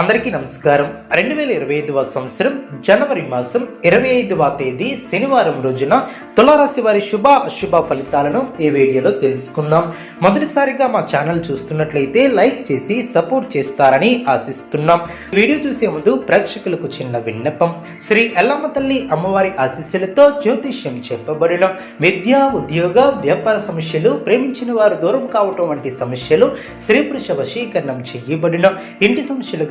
అందరికీ నమస్కారం. రెండు వేల ఇరవై ఐదవ సంవత్సరం జనవరి మాసం ఇరవై ఐదవ తేదీ శనివారం రోజున తులారాశి వారి శుభ అశుభ ఫలితాలను ఈ వీడియోలో తెలుసుకుందాం. మొదటిసారిగా మా ఛానల్ చూస్తున్నట్లయితే లైక్ చేసి సపోర్ట్ చేస్తారని ఆశిస్తున్నాం. వీడియో చూసే ముందు ప్రేక్షకులకు చిన్న విన్నపం. శ్రీ ఎల్లమ్మ తల్లి అమ్మవారి ఆశీస్సులతో జ్యోతిష్యం చెప్పబడిన. విద్య ఉద్యోగ వ్యాపార సమస్యలు ప్రేమించిన వారు దూరం కావటం వంటి సమస్యలు స్త్రీ పురుష వశీకరణం చేయబడిన. ఇంటి సమస్యలు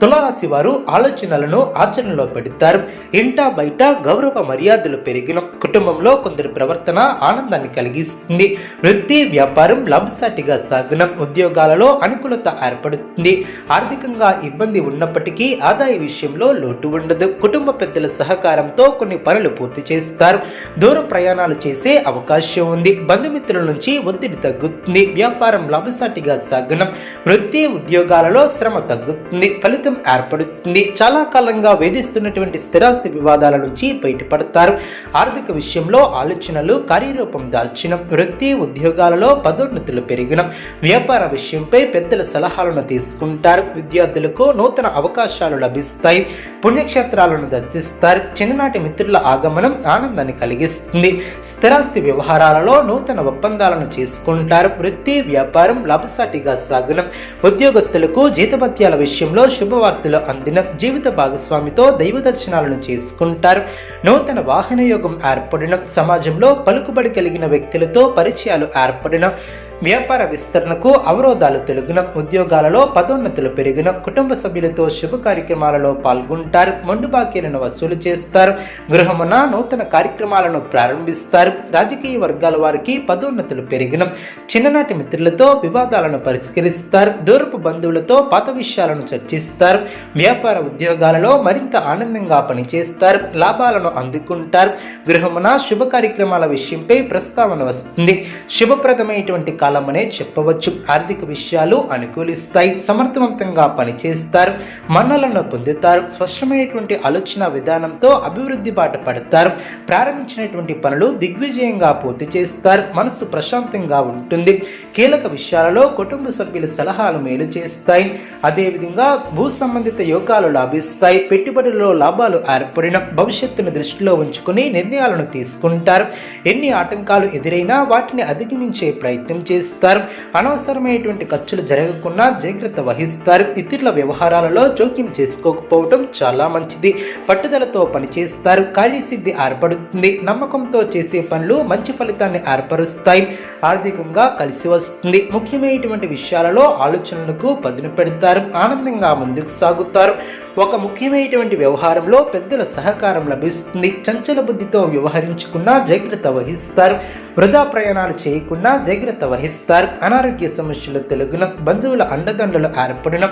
తులారాశి వారు ఆలోచనలను ఆచరణలో పెడతారు. ఇంట బయట గౌరవ మర్యాదలు పెరిగిన కుటుంబంలో కొందరి ప్రవర్తన ఆనందాన్ని కలిగిస్తుంది. వృత్తి వ్యాపారం లాభసాటిగా సాగిన ఉద్యోగాలలో అనుకూలత ఏర్పడుతుంది. ఆర్థికంగా ఇబ్బంది ఉన్నప్పటికీ ఆదాయ విషయంలో లోటు ఉండదు. కుటుంబ పెద్దల సహకారంతో కొన్ని పనులు పూర్తి చేస్తారు. దూర ప్రయాణాలు చేసే అవకాశం ఉంది. బంధుమిత్రుల నుంచి ఒత్తిడి తగ్గుతుంది. వ్యాపారం లాభసాటిగా సాగనం వృత్తి ఉద్యోగాలలో శ్రమ తగ్గుతుంది. ఫలితం ఏర్పడుతుంది. చాలా కాలంగా వేధిస్తున్నటువంటి స్థిరాస్తి వివాదాల నుంచి బయటపడతారు. ఆర్థిక విషయంలో ఆలోచనలు కార్యరూపం దాల్చిన వృత్తి ఉద్యోగాలలో పదోన్నతులు పెరిగిన వ్యాపార విషయంపై పెద్దల సలహాలను తీసుకుంటారు. విద్యార్థులకు నూతన అవకాశాలు లభిస్తాయి. పుణ్యక్షేత్రాలను దర్శిస్తారు. చిన్ననాటి మిత్రుల ఆగమనం ఆనందాన్ని కలిగిస్తుంది. స్థిరాస్తి వ్యవహారాలలో నూతన ఒప్పందాలను చేసుకుంటారు. వృత్తి వ్యాపారం లాభసాటిగా సాగనం ఉద్యోగస్తులకు జీతభత్యాల విషయంలో శుభవార్తలు అందిన. జీవిత భాగస్వామితో దైవ దర్శనాలను చేసుకుంటారు. నూతన వాహన యోగం ఏర్పడిన సమాజంలో పలుకుబడి కలిగిన వ్యక్తులతో పరిచయాలు ఏర్పడిన వ్యాపార విస్తరణకు అవరోధాలు తొలగిన ఉద్యోగాలలో పదోన్నతులు పెరిగిన కుటుంబ సభ్యులతో శుభ కార్యక్రమాలలో పాల్గొంటారు మొండు బాకీలను వసూలు చేస్తారు గృహమున నూతన కార్యక్రమాలను ప్రారంభిస్తారు. రాజకీయ వర్గాల వారికి పదోన్నతులు పెరిగిన చిన్ననాటి మిత్రులతో వివాదాలను పరిష్కరిస్తారు దూరపు బంధువులతో పాత విషయాలను చర్చిస్తారు వ్యాపార ఉద్యోగాలలో మరింత ఆనందంగా పనిచేస్తారు లాభాలను అందుకుంటారు. గృహమున శుభ కార్యక్రమాల విషయంపై ప్రస్తావన వస్తుంది. శుభప్రదమైనటువంటి కాలమనే చెప్పవచ్చు. ఆర్థిక విషయాలు అనుకూలిస్తాయి సమర్థవంతంగా పనిచేస్తారు మన్నలను పొందుతారు స్పష్టమైనటువంటి ఆలోచన విధానంతో అభివృద్ధి బాట పడతారు ప్రారంభించినటువంటి పనులు దిగ్విజయంగా పూర్తి చేస్తారు మనసు ప్రశాంతంగా ఉంటుంది. కీలక విషయాలలో కుటుంబ సభ్యుల సలహాలు మేలు చేస్తాయి. అదేవిధంగా భూ సంబంధిత యోగాలు లాభిస్తాయి. పెట్టుబడుల్లో లాభాలు ఏర్పడిన భవిష్యత్తును దృష్టిలో ఉంచుకుని నిర్ణయాలను తీసుకుంటారు. ఎన్ని ఆటంకాలు ఎదురైనా వాటిని అధిగమించే ప్రయత్నం చేస్తారు. అనవసరమైనటువంటి ఖర్చులు జరగకుండా జాగ్రత్త వహిస్తారు. ఇతరుల వ్యవహారాలలో జోక్యం చేసుకోకపోవడం చాలా మంచిది. పట్టుదలతో పనిచేస్తారు. కార్యసిద్ధి ఏర్పడుతుంది. నమ్మకంతో చేసే పనులు మంచి ఫలితాన్ని ఏర్పరుస్తాయి. ఆర్థికంగా కలిసి వస్తుంది. ముఖ్యమైనటువంటి విషయాలలో ఆలోచనలకు పదును పెడతారు. ఆనందంగా ముందుకు సాగుతారు. ఒక ముఖ్యమైనటువంటి వ్యవహారంలో పెద్దల సహకారం లభిస్తుంది. చంచల బుద్ధితో వ్యవహరించుకున్నా జాగ్రత్త వహిస్తారు. వృధా ప్రయాణాలు చేయకుండా జాగ్రత్త వహిస్తారు. అనారోగ్య సమస్యలు తెలుగున బంధువుల అండదండలు ఏర్పడిన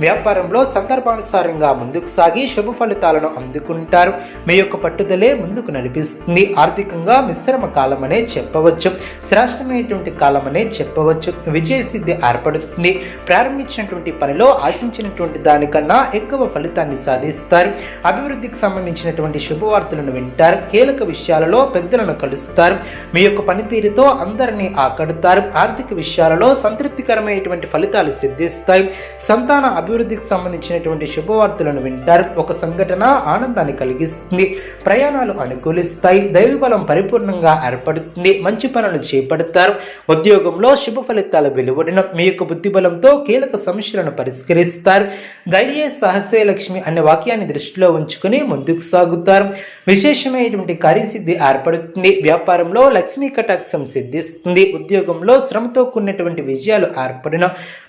వ్యాపారంలో సందర్భానుసారంగా ముందుకు సాగి శుభ ఫలితాలను అందుకుంటారు. మీ యొక్క పట్టుదలే ముందుకు నడిపిస్తుంది. ఆర్థికంగా మిశ్రమ కాలమనే చెప్పవచ్చు. శ్రేష్టమైనటువంటి కాలమనే చెప్పవచ్చు. విజయ సిద్ధి ఏర్పడుతుంది. ప్రారంభించినటువంటి పనిలో ఆశించినటువంటి దానికన్నా ఎక్కువ ఫలితాన్ని సాధిస్తారు. అభివృద్ధికి సంబంధించినటువంటి శుభవార్తలను వింటారు. కీలక విషయాలలో పెద్దలను కలుస్తారు. మీ యొక్క పనితీరుతో అందరినీ ఆకడుతారు ఆర్థిక విషయాలలో సంతృప్తికరమైనటువంటి ఫలితాలు సిద్ధిస్తాయి. సంతాన అభివృద్ధికి సంబంధించినటువంటి శుభవార్తలను వింటారు. ఒక సంఘటన ఆనందాన్ని కలిగిస్తుంది. ప్రయాణాలు అనుకూలిస్తాయి. దైవబలం పరిపూర్ణంగా ఏర్పడుతుంది. మంచి పనులు చేపడతారు. ఉద్యోగంలో శుభ ఫలితాలు వెలువడిన మీ యొక్క బుద్ధిబలంతో కీలక సమస్యలను పరిష్కరిస్తారు. ధైర్య సహసే లక్ష్మి అనే వాక్యాన్ని దృష్టిలో ఉంచుకుని ముందుకు సాగుతారు. విశేషమైనటువంటి కార్యసిద్ధి ఏర్పడుతుంది. వ్యాపారంలో లక్ష్మీ కటాక్షం సిద్ధిస్తుంది. ఉద్యోగంలో శ్రమతో కూడినటువంటి విజయాలు ఏర్పడిన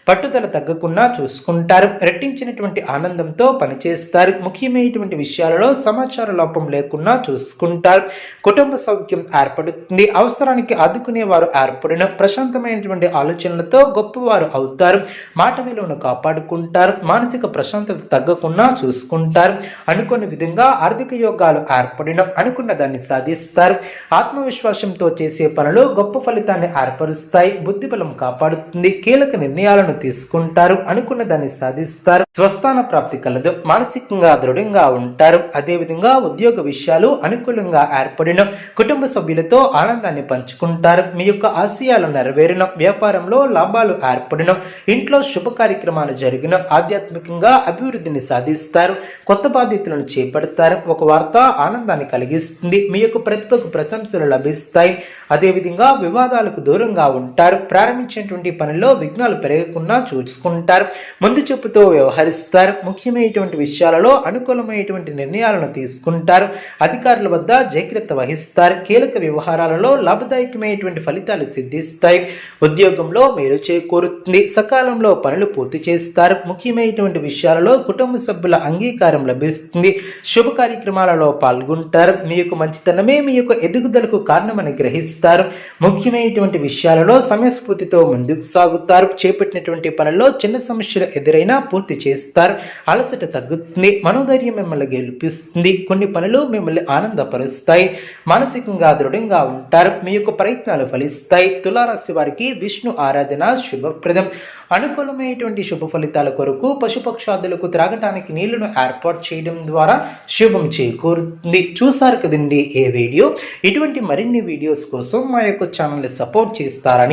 పట్టుదల తగ్గకుండా చూసుకుంటారు. రెట్టించినటువంటి ఆనందంతో పనిచేస్తారు. ముఖ్యమైనటువంటి విషయాలలో సమాచార లోపం లేకుండా చూసుకుంటారు. కుటుంబ సౌఖ్యం ఏర్పడుతుంది. అవసరానికి ఆదుకునేవారు ఏర్పడిన ప్రశాంతమైనటువంటి ఆలోచనలతో గొప్పవారు అవుతారు. మాట విలువను కాపాడుకుంటారు. మానసిక ప్రశాంతత తగ్గకుండా చూసుకుంటారు. అనుకున్న విధంగా ఆర్థిక యోగాలు ఏర్పడిన అనుకున్న దాన్ని సాధిస్తారు. ఆత్మవిశ్వాసంతో చేసే పనులు గొప్ప ఫలితాన్ని ఏర్పరుస్తాయి. బుద్ధి బలం కాపాడుతుంది కీలక నిర్ణయాలను తీసుకుంటారు అనుకున్న దాన్ని సాధిస్తారు. స్వస్థాన ప్రాప్తి కలదు మానసికంగా దృఢంగా ఉంటారు. అదేవిధంగా ఉద్యోగ విషయాలు అనుకూలంగా ఏర్పడిన కుటుంబ సభ్యులతో ఆనందాన్ని పంచుకుంటారు. మీ యొక్క ఆశయాలు నెరవేరిన వ్యాపారంలో లాభాలు ఏర్పడిన ఇంట్లో శుభ కార్యక్రమాలు జరిగిన ఆధ్యాత్మికంగా అభివృద్ధిని సాధిస్తారు. కొత్త బాధ్యతలను చేపడతారు. ఒక వార్త ఆనందాన్ని కలిగిస్తుంది. మీ యొక్క ప్రతిభకు ప్రశంసలు లభిస్తాయి. అదేవిధంగా వివాదాలకు దూరంగా ఉంటారు. ప్రారంభించినటువంటి పనిలో విఘ్నాలు పెరగకుండా చూసుకుంటారు. ముందు చూపుతో వ్యవహరిస్తారు. ముఖ్యమైనటువంటి విషయాలలో అనుకూలమైనటువంటి నిర్ణయాలను తీసుకుంటారు. అధికారుల వద్ద జాగ్రత్త వహిస్తారు. కీలక వ్యవహారాలలో లాభదాయకమైనటువంటి ఫలితాలు సిద్ధిస్తాయి. ఉద్యోగంలో మేలు చేకూరుతుంది. సకాలంలో పనులు పూర్తి చేస్తారు. ముఖ్యమైనటువంటి విషయాలలో కుటుంబ సభ్యుల అంగీకారం లభిస్తుంది. శుభ కార్యక్రమాలలో పాల్గొంటారు. మీ యొక్క మంచితనమే మీ యొక్క ఎదుగుదలకు కారణమని గ్రహిస్తారు. ముఖ్యమైనటువంటి విషయాలలో సమయస్ఫూర్తితో ముందుకు సాగుతారు. చేపట్టినటువంటి పనుల్లో చిన్న సమస్యలు ఎదురైనా పూర్తి చేస్తారు. అలసట తగ్గుతుంది. మనోధైర్యం మిమ్మల్ని గెలిపిస్తుంది. కొన్ని పనులు మిమ్మల్ని ఆనందపరుస్తాయి. మానసికంగా దృఢంగా ఉంటారు. మీ యొక్క ప్రయత్నాలు ఫలిస్తాయి. తులారాశి వారికి విష్ణు ఆరాధన శుభప్రదం. అనుకూలమైనటువంటి శుభ ఫలితాల కొరకు పశుపక్షాదులకు త్రాగటానికి నీళ్ళను ఏర్పాటు చేయడం ద్వారా శుభం చేకూరుతుంది. చూసారు కదండి ఏ వీడియో? ఇటువంటి మరిన్ని వీడియోస్ కోసం మా యొక్క ఛానల్ని సపోర్ట్ చేస్తారని